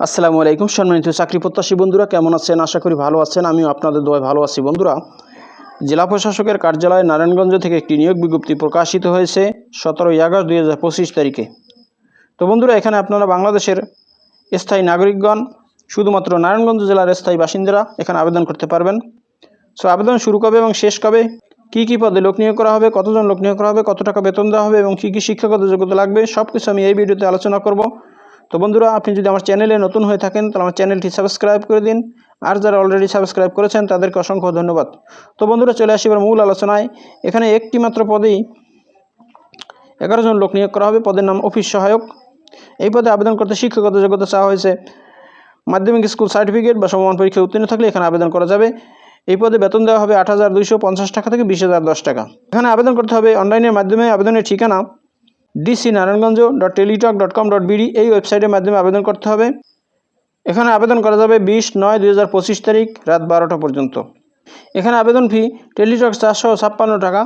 আসসালামু আলাইকুম সম্মানিত চাকরি প্রত্যাশী বন্ধুরা, কেমন আছেন? আশা করি ভালো আছেন। আমিও আপনাদের দোয়ায় ভালো আছি। বন্ধুরা, জেলা প্রশাসকের কার্যালয় নারায়ণগঞ্জ থেকে একটি নিয়োগ বিজ্ঞপ্তি প্রকাশিত হয়েছে সতেরোই আগস্ট দুই হাজার পঁচিশ তারিখে। তো বন্ধুরা, এখানে আপনারা বাংলাদেশের স্থায়ী নাগরিকগণ, শুধুমাত্র নারায়ণগঞ্জ জেলার স্থায়ী বাসিন্দারা এখানে আবেদন করতে পারবেন। সো আবেদন শুরু কবে এবং শেষ কবে? কী কী পদে লোক নিয়োগ করা হবে? কতজন লোক নিয়োগ করা হবে? কত টাকা বেতন দেওয়া হবে? এবং কী কী শিক্ষাগত যোগ্যতা লাগবে? সব কিছু আমি এই ভিডিওতে আলোচনা করব। তো বন্ধুরা, আপনি যদি আমার চ্যানেলে নতুন হয়ে থাকেন, তাহলে আমার চ্যানেলটি সাবস্ক্রাইব করে দিন। আর যারা অলরেডি সাবস্ক্রাইব করেছেন, তাদেরকে অসংখ্য ধন্যবাদ। তো বন্ধুরা, চলে আসি এবার মূল আলোচনায়। এখানে একটি মাত্র পদেই এগারো জন লোক নিয়োগ করা হবে। পদের নাম অফিস সহায়ক। এই পদে আবেদন করতে শিক্ষাগত যোগ্যতা চাওয়া হয়েছে। মাধ্যমিক স্কুল সার্টিফিকেট বা সমমান পরীক্ষায় উত্তীর্ণ থাকলে এখানে আবেদন করা যাবে। এই পদে বেতন দেওয়া হবে আট হাজার দুইশো পঞ্চাশ টাকা থেকে বিশ টাকা। এখানে আবেদন করতে হবে অনলাইনের মাধ্যমে। আবেদনের ঠিকানা DC Narayanganj dot Teletalk dot com dot BD এই ওয়েবসাইটের মাধ্যমে আবেদন করতে হবে। এখানে আবেদন করা যাবে বিশ নয় দুই হাজার পঁচিশ তারিখ রাত বারোটা পর্যন্ত। এখানে আবেদন ফি টেলিটক চারশো ছাপ্পান্ন টাকা।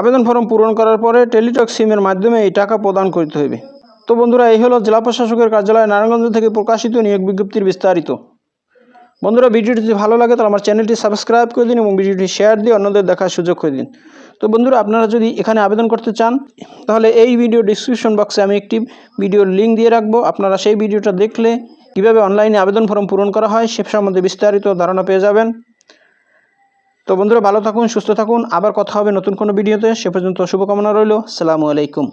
আবেদন ফর্ম পূরণ করার পরে টেলিটক সিমের মাধ্যমে এই টাকা প্রদান করতে হবে তো বন্ধুরা, এই হলো জেলা প্রশাসকের কার্যালয়, নারায়ণগঞ্জ থেকে প্রকাশিত নিয়োগ বিজ্ঞপ্তির বিস্তারিত। বন্ধুরা ভিডিওটি যদি ভালো লাগে, তাহলে আমার চ্যানেলটি সাবস্ক্রাইব করে দিন এবং ভিডিওটি শেয়ার দিয়ে অন্যদের দেখার সুযোগ করে দিন। তো বন্ধুরা, আপনারা যদি এখানে আবেদন করতে চান, তাহলে এই ভিডিও ডিসক্রিপশন বক্সে আমি একটি ভিডিওর লিঙ্ক দিয়ে রাখব। আপনারা সেই ভিডিওটা দেখলে কীভাবে অনলাইনে আবেদন ফর্ম পূরণ করা হয়, সে সম্বন্ধে বিস্তারিত ধারণা পেয়ে যাবেন। তো বন্ধুরা, ভালো থাকুন, সুস্থ থাকুন। আবার কথা হবে নতুন কোনো ভিডিওতে সে পর্যন্ত শুভকামনা রইল। সালামু আলাইকুম।